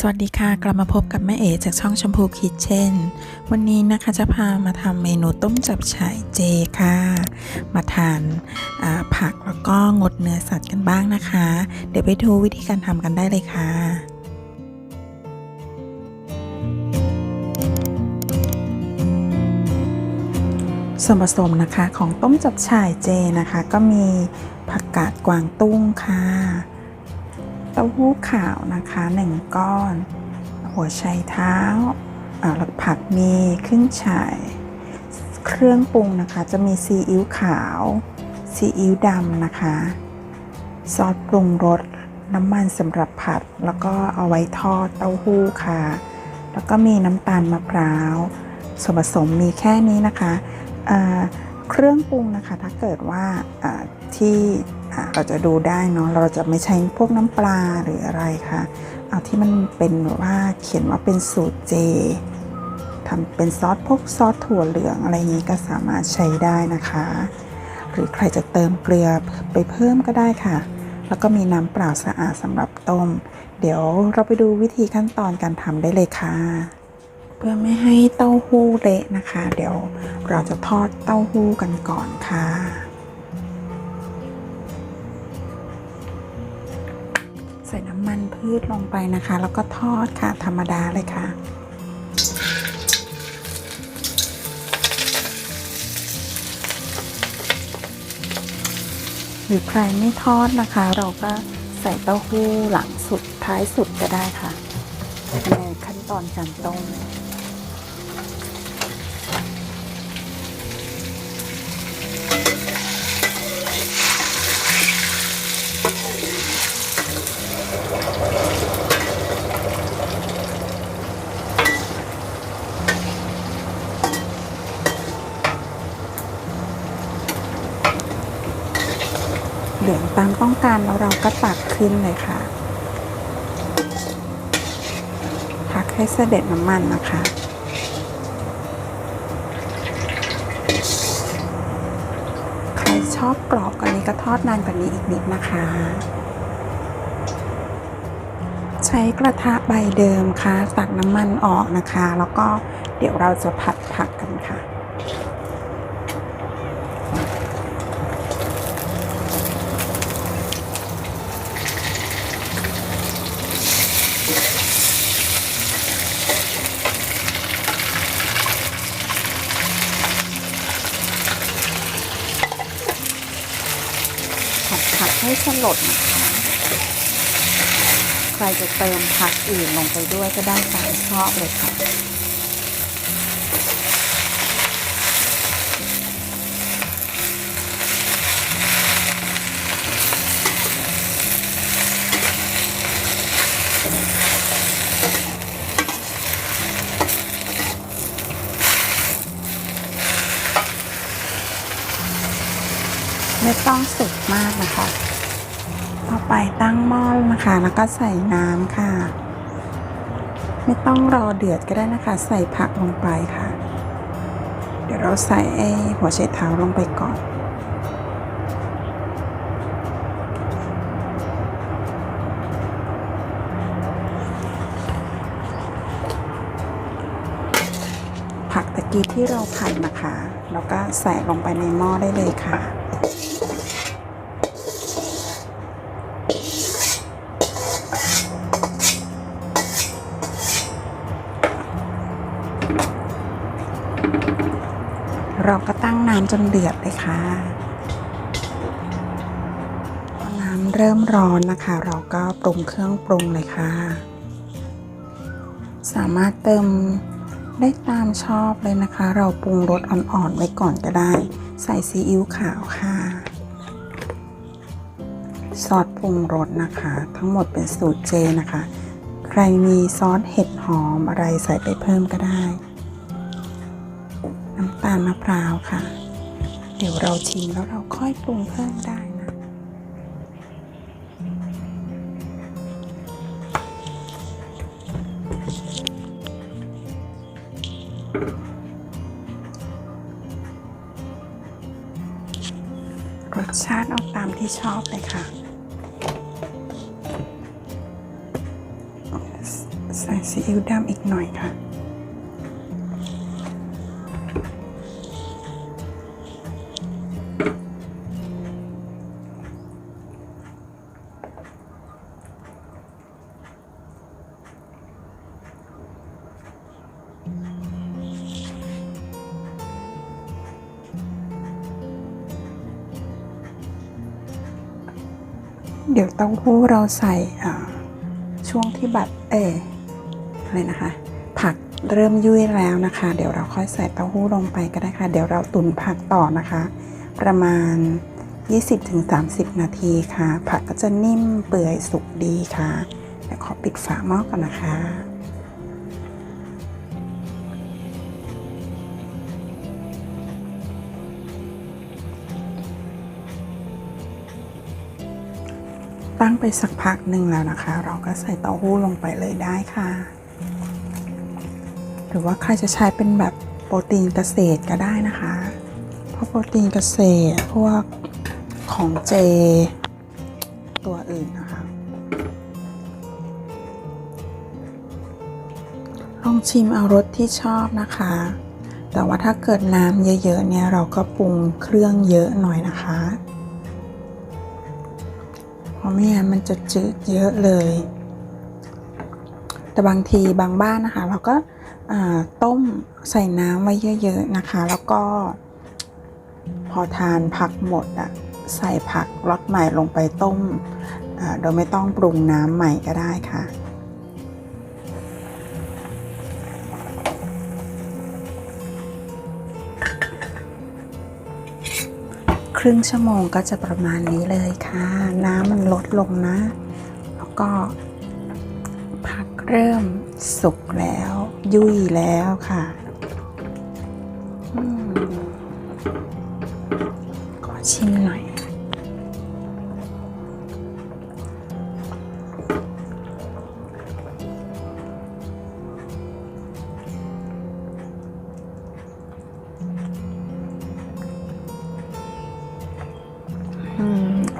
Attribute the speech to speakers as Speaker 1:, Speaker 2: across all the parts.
Speaker 1: สวัสดีค่ะ กลับมาพบกับแม่เอ๋จากช่องชมพูคิทเช่น วันนี้นะคะจะพามาทำเมนูต้มจับฉ่ายเจค่ะ มาทานผักแล้วก็งดเนื้อสัตว์กันบ้างนะคะ เดี๋ยวไปดูวิธีการทำกันได้เลยค่ะส่วนผสมนะคะของต้มจับฉ่ายเจนะคะ ก็มีผักกาดกวางตุ้งค่ะ เต้าหู้ขาวนะคะหนึ่งก้อน หัวไชเท้าอ่าแล้วผักมีครึ่งฉ่ายเครื่องปรุงนะคะ จะมีซีอิ๊วขาวซีอิ๊วดำนะคะ ซอสปรุงรสน้ำมันสำหรับผัด แล้วก็เอาไว้ทอดเต้าหู้ค่ะ แล้วก็มีน้ำตาลมะพร้าวส่วนผสมมีแค่นี้นะคะเครื่องปรุงนะคะถ้าเกิดว่าที่ อ่าเราจะดูได้เนาะเราจะไม่ใช้พวกน้ำปลาหรืออะไรค่ะ เอาที่มันเป็นแบบว่าเขียนว่าเป็นสูตรเจทำเป็นซอสพวกซอสถั่วเหลืองอะไรนี้ก็สามารถใช้ได้นะคะ หรือใครจะเติมเกลือไปเพิ่มก็ได้ค่ะ แล้วก็มีน้ำเปล่าสะอาดสำหรับต้ม เดี๋ยวเราไปดูวิธีขั้นตอนการทำได้เลยค่ะ เพื่อไม่ให้เต้าหู้เละนะคะ เดี๋ยวเราจะทอดเต้าหู้กันก่อนค่ะ ใส่น้ำมันพืชลงไปนะคะ แล้วก็ทอดค่ะ ธรรมดาเลยค่ะหรือใครไม่ทอดนะคะ เราก็ใส่เต้าหู้หลังสุดท้ายสุดก็ได้ค่ะในขั้นตอนการต้ม เหลืองตามต้องการแล้วเราก็ตักขึ้นเลยค่ะ พักให้เสด็จน้ำมันนะคะใครชอบกรอบกว่านี้ก็ทอดนานกว่านี้อีกนิดนะคะ ใช้กระทะใบเดิมค่ะ ตักน้ำมันออกนะคะ แล้วก็เดี๋ยวเราจะผัดผักกันค่ะ สลดนะคะใครจะเติมผักอื่นลงไปด้วยก็ได้ตามชอบเลยค่ะ ไม่ต้องสุกมากนะคะ ต่อ ไปตั้งหม้อนะคะ แล้วก็ใส่น้ำค่ะ ไม่ต้องรอเดือดก็ได้นะคะ ใส่ผักลงไปค่ะ เดี๋ยวเราใส่ไอ้หัวไชเท้าลงไปก่อนผักตะกี้ที่เราผัดนะคะ แล้วก็ใส่ลงไปในหม้อได้เลยค่ะ งน้ำจนเดือดเลยค่ะพอน้ำเริ่มร้อนนะคะ เราก็ปรุงเครื่องปรุงเลยค่ะ สามารถเติมได้ตามชอบเลยนะคะ เราปรุงรสอ่อนๆไว้ก่อนก็ได้ ใส่ซีอิ๊วขาวค่ะ ซอสปรุงรสนะคะ ทั้งหมดเป็นสูตรเจนะคะ ใครมีซอสเห็ดหอมอะไรใส่ไปเพิ่มก็ได้าลมะพร้าวค่ะ เดี๋ยวเราชิมแล้วเราค่อยปรุงเพิ่มได้นะรสชาติเอาตามที่ชอบเลยค่ะ ใส่ซีอิ๊วดำอีกหน่อยค่ะ เดี๋ยวเต้าหู้เราใส่ช่วงที่บัตเอออะไรนะคะ ผักเริ่มยุ่ยแล้วนะคะ เดี๋ยวเราค่อยใส่เต้าหู้ลงไปก็ได้ค่ะ เดี๋ยวเราตุ๋นผักต่อนะคะ ประมาณ 20-30 นาทีค่ะ ผักก็จะนิ่มเปื่อยสุกดีค่ะเดี๋ยวขอปิดฝาหม้อก่อนนะคะ ตั้งไปสักพักหนึ่งแล้วนะคะ เราก็ใส่เต้าหู้ลงไปเลยได้ค่ะ หรือว่าใครจะใช้เป็นแบบโปรตีนเกษตรก็ได้นะคะ เพราะโปรตีนเกษตรพวกของเจ ตัวอื่นนะคะ ลองชิมเอารสที่ชอบนะคะ แต่ว่าถ้าเกิดน้ำเยอะๆเนี่ยเราก็ปรุงเครื่องเยอะหน่อยนะคะ ราะไม่งั้นมันจะจืดเยอะเลย แต่บางทีบางบ้านนะคะ เราก็ต้มใส่น้ำไว้เยอะๆนะคะ แล้วก็พอทานผักหมดอะใส่ผักรสใหม่ลงไปต้มอ่าโดยไม่ต้องปรุงน้ำใหม่ก็ได้ค่ะ รึ่งชั่วโมงก็จะประมาณนี้เลยค่ะ น้ำมันลดลงนะ แล้วก็ผักเริ่มสุกแล้ว ยุ่ยแล้วค่ะขอชิมหน่อย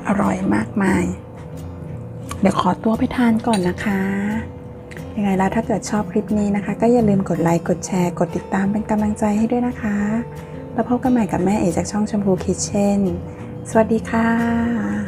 Speaker 1: อร่อยมากมาย เดี๋ยวขอตัวไปทานก่อนนะคะ ยังไงแล้วถ้าเกิดชอบคลิปนี้นะคะ ก็อย่าลืมกดไลค์ กดแชร์ กดติดตามเป็นกำลังใจให้ด้วยนะคะ แล้วพบกันใหม่กับแม่เอจากช่องชมพูคิทเช่น สวัสดีค่ะ